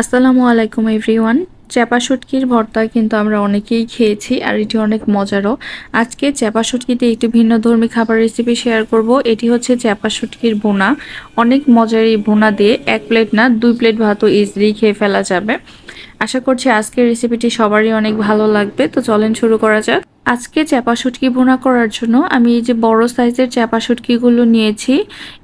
আসসালামু আলাইকুম এভরিওয়ান। চ্যাপা শুটকির ভর্তা কিন্তু আমরা অনেকেই খেয়েছি আর এটি অনেক মজারও। আজকে চ্যাপা শুটকিতে একটি ভিন্ন ধর্মী খাবার রেসিপি শেয়ার করব। এটি হচ্ছে চ্যাপা শুটকির বোনা অনেক মজার এই বোনা দিয়ে এক প্লেট না দুই প্লেট ভাতও ইজিলি খেয়ে ফেলা যাবে। আশা করছি আজকের রেসিপিটি সবারই অনেক ভালো লাগবে। তো চলেন শুরু করা যাক। আজকে চ্যাপা শুটকি বোনা করার জন্য আমি এই যে বড় সাইজের চ্যাপা শুটকিগুলো নিয়েছি,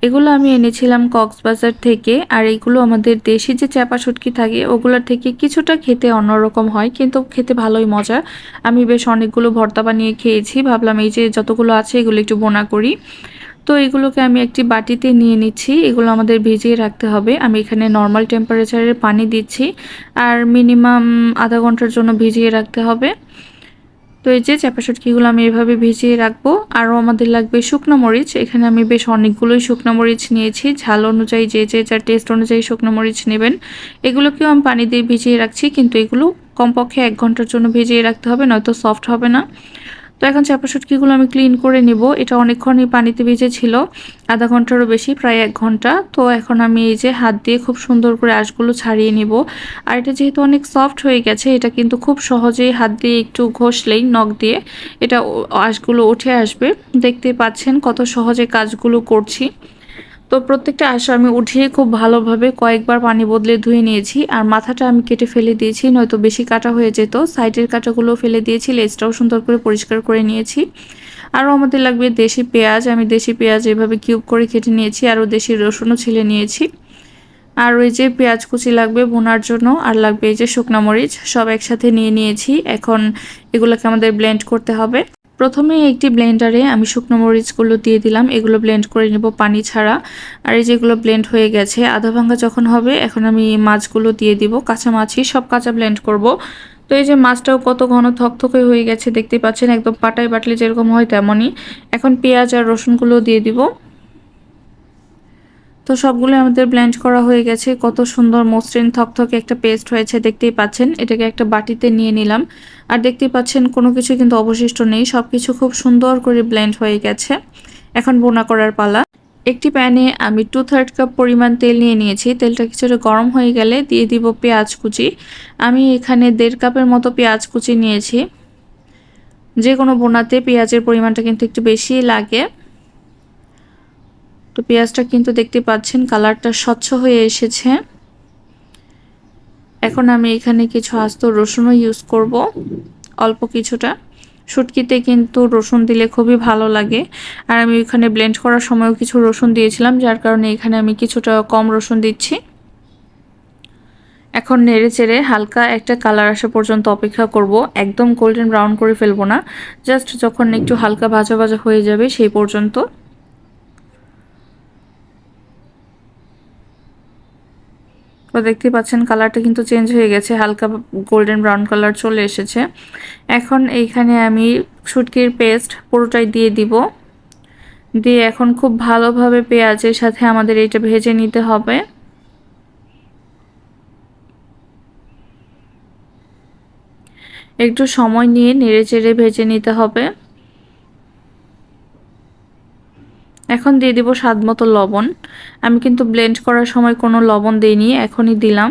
এগুলো আমি এনেছিলাম কক্সবাজার থেকে, আর এগুলো আমাদের দেশি যে চ্যাপা শুটকি থাকে, ওগুলোর থেকে কিছুটা খেতে অন্যরকম হয়, কিন্তু খেতে ভালোই মজা। আমি বেশ অনেকগুলো ভর্তা বানিয়ে খেয়েছি, ভাবলাম এই যে যতগুলো আছে এগুলো একটু বোনা করি। তো এগুলোকে আমি একটি বাটিতে নিয়ে নিচ্ছি, এগুলো আমাদের ভিজিয়ে রাখতে হবে। আমি এখানে নর্মাল টেম্পারেচারের পানি দিচ্ছি, আর মিনিমাম আধা ঘণ্টার জন্য ভিজিয়ে রাখতে হবে। তো এই যে চাপা আমি এভাবে ভিজিয়ে রাখব। আরও আমাদের লাগবে শুকনো মরিচ। এখানে আমি বেশ অনেকগুলোই শুকনো মরিচ নিয়েছি। ঝাল অনুযায়ী যে যে যার টেস্ট অনুযায়ী শুকনো মরিচ নেবেন। এগুলোকেও আমি পানি দিয়ে ভিজিয়ে রাখছি, কিন্তু এগুলো কমপক্ষে এক ঘণ্টার জন্য ভিজিয়ে রাখতে হবে, নয়তো সফট হবে না। তো এখন চাপা শুটকিগুলো আমি ক্লিন করে নিব। এটা অনেকক্ষণই পানিতে ভিজে ছিল, আধা ঘন্টারও বেশি, প্রায় এক ঘণ্টা। তো এখন আমি এই যে হাত দিয়ে খুব সুন্দর করে আঁশগুলো ছাড়িয়ে নিব। আর এটা যেহেতু অনেক সফট হয়ে গেছে, এটা কিন্তু খুব সহজেই হাত দিয়ে একটু ঘষলেই, নখ দিয়ে এটা আঁশগুলো উঠে আসবে। দেখতে পাচ্ছেন কত সহজে কাজগুলো করছি। তো প্রত্যেকটা আশা আমি উঠিয়ে খুব ভালোভাবে কয়েকবার পানি বদলে ধুয়ে নিয়েছি, আর মাথাটা আমি কেটে ফেলে দিয়েছি, নয়তো বেশি কাটা হয়ে যেত। সাইডের কাটাগুলো ফেলে দিয়েছি, লেজটাও সুন্দর করে পরিষ্কার করে নিয়েছি। আরও আমাদের লাগবে দেশি পেঁয়াজ, আমি দেশি পেঁয়াজ এভাবে কিউব করে কেটে নিয়েছি, আরও দেশি রসুনও ছিলে নিয়েছি। আর ওই যে পেঁয়াজ কুচি লাগবে বোনার জন্য, আর লাগবে এই যে শুকনা মরিচ, সব একসাথে নিয়ে নিয়েছি। এখন এগুলোকে আমাদের ব্লেন্ড করতে হবে। প্রথমে একটি ব্লেন্ডারে আমি শুকনো মরিচগুলো দিয়ে দিলাম। এগুলো ব্লেন্ড করে নেব পানি ছাড়া। আর এই যেগুলো ব্লেন্ড হয়ে গেছে, আধা ভাঙ্গা যখন হবে, এখন আমি মাছগুলো দিয়ে দিব। কাঁচা মাছই, সব কাঁচা ব্লেন্ড করব। তো এই যে মাছটাও কত ঘন থকথকে হয়ে গেছে, দেখতে পাচ্ছেন, একদম পাটাই বাটলে যেরকম হয় তেমনই। এখন পেঁয়াজ আর রসুনগুলো দিয়ে দিব। তো সবগুলো আমাদের ব্লেন্ড করা হয়ে গেছে। কত সুন্দর মসৃণ থকথকে একটা পেস্ট হয়েছে, দেখতেই পাচ্ছেন। এটাকে একটা বাটিতে নিয়ে নিলাম। আর দেখতেই পাচ্ছেন, কোনো কিছু কিন্তু অবশিষ্ট নেই। সব কিছু খুব সুন্দর করে ব্লেন্ড হয়ে গেছে। এখন বোনা করার পালা। একটি প্যানে আমি টু থার্ড কাপ পরিমাণ তেল নিয়ে নিয়েছি। তেলটা কিছুটা গরম হয়ে গেলে দিয়ে দিব পেঁয়াজ কুচি। আমি এখানে দেড় কাপের মতো পেঁয়াজ কুচি নিয়েছি। যে কোনো বোনাতে পেঁয়াজের পরিমাণটা কিন্তু একটু বেশি লাগে। তো পেঁয়াজটা কিন্তু দেখতে পাচ্ছেন, কালারটা স্বচ্ছ হয়ে এসেছে। এখন আমি এখানে কিছু আস্ত রসুনও ইউজ করব, অল্প কিছুটা। শুটকিতে কিন্তু রসুন দিলে খুবই ভালো লাগে। আর আমি ওইখানে ব্লেন্ড করার সময়ও কিছু রসুন দিয়েছিলাম, যার কারণে এখানে আমি কিছুটা কম রসুন দিচ্ছি। এখন নেড়ে চেড়ে হালকা একটা কালার আসা পর্যন্ত অপেক্ষা করব, একদম গোল্ডেন ব্রাউন করে ফেলব না। জাস্ট যখন একটু হালকা ভাজা ভাজা হয়ে যাবে সেই পর্যন্ত। তো দেখতে পাচ্ছেন কালারটা কিন্তু চেঞ্জ হয়ে গেছে, হালকা গোল্ডেন ব্রাউন কালার চলে এসেছে। এখন এইখানে আমি শুটকির পেস্ট পুরোটাই দিয়ে দিব। দিয়ে এখন খুব ভালোভাবে পেঁয়াজের সাথে আমাদের এটা ভেজে নিতে হবে। একটু সময় নিয়ে নেড়ে চেড়ে ভেজে নিতে হবে। এখন দিয়ে দিব স্বাদ মতো লবণ। আমি কিন্তু ব্লেন্ড করার সময় কোনো লবণ দিইনি, এখনই দিলাম।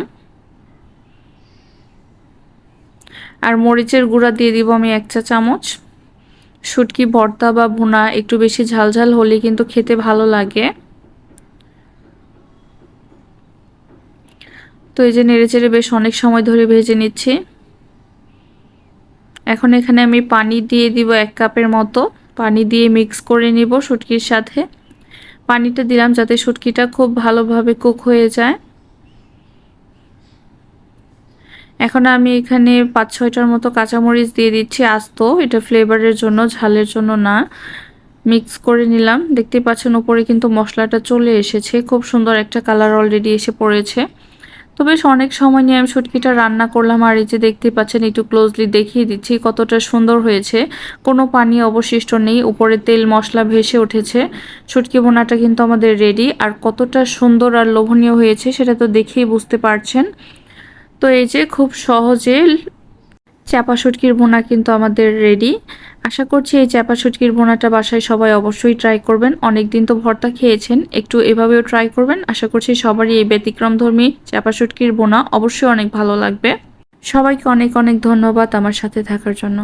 আর মরিচের গুঁড়া দিয়ে দিব আমি এক চা চামচ। শুটকি, ভর্তা বা ভুনা একটু বেশি ঝালঝাল হলে কিন্তু খেতে ভালো লাগে। তো এই যে নেড়েচেড়ে বেশ অনেক সময় ধরে ভেজে নিচ্ছি। এখন এখানে আমি পানি দিয়ে দিব এক কাপের মতো। পানি দিয়ে মিক্স করে নিব শুটকির সাথে। পানিটা দিলাম যাতে শুটকিটা খুব ভালোভাবে কুক হয়ে যায়। এখন আমি এখানে পাঁচ ছয়টার মতো কাঁচামরিচ দিয়ে দিচ্ছি আস্ত। এটা ফ্লেভারের জন্য, ঝালের জন্য না। মিক্স করে নিলাম। দেখতে পাচ্ছেন উপরে কিন্তু মশলাটা চলে এসেছে। খুব সুন্দর একটা কালার অলরেডি এসে পড়েছে। তো বেশ অনেক সময় নিয়ে আমি শুটকিটা রান্না করলাম আর এই যে দেখতে পাচ্ছেন, একটু ক্লোজলি দেখিয়ে দিচ্ছি কতটা সুন্দর হয়েছে। কোনো পানি অবশিষ্ট নেই, উপরে তেল মশলা ভেসে উঠেছে। শুটকি বোনাটা কিন্তু আমাদের রেডি আর কতটা সুন্দর আর লোভনীয় হয়েছে সেটা তো দেখেই বুঝতে পারছেন। তো এই যে খুব সহজে চাপা শুটকির বোনা কিন্তু আমাদের রেডি আশা করছি এই চাপা শুটকির বোনাটা বাসায় সবাই অবশ্যই ট্রাই করবেন। অনেক দিন তো ভর্তা খেয়েছেন, একটু এভাবেও ট্রাই করবেন। আশা করছি সবারই এই ব্যতিক্রমধর্মী চাপা শুটকির বোনা অবশ্যই অনেক ভালো লাগবে। সবাইকে অনেক অনেক ধন্যবাদ আমার সাথে থাকার জন্য।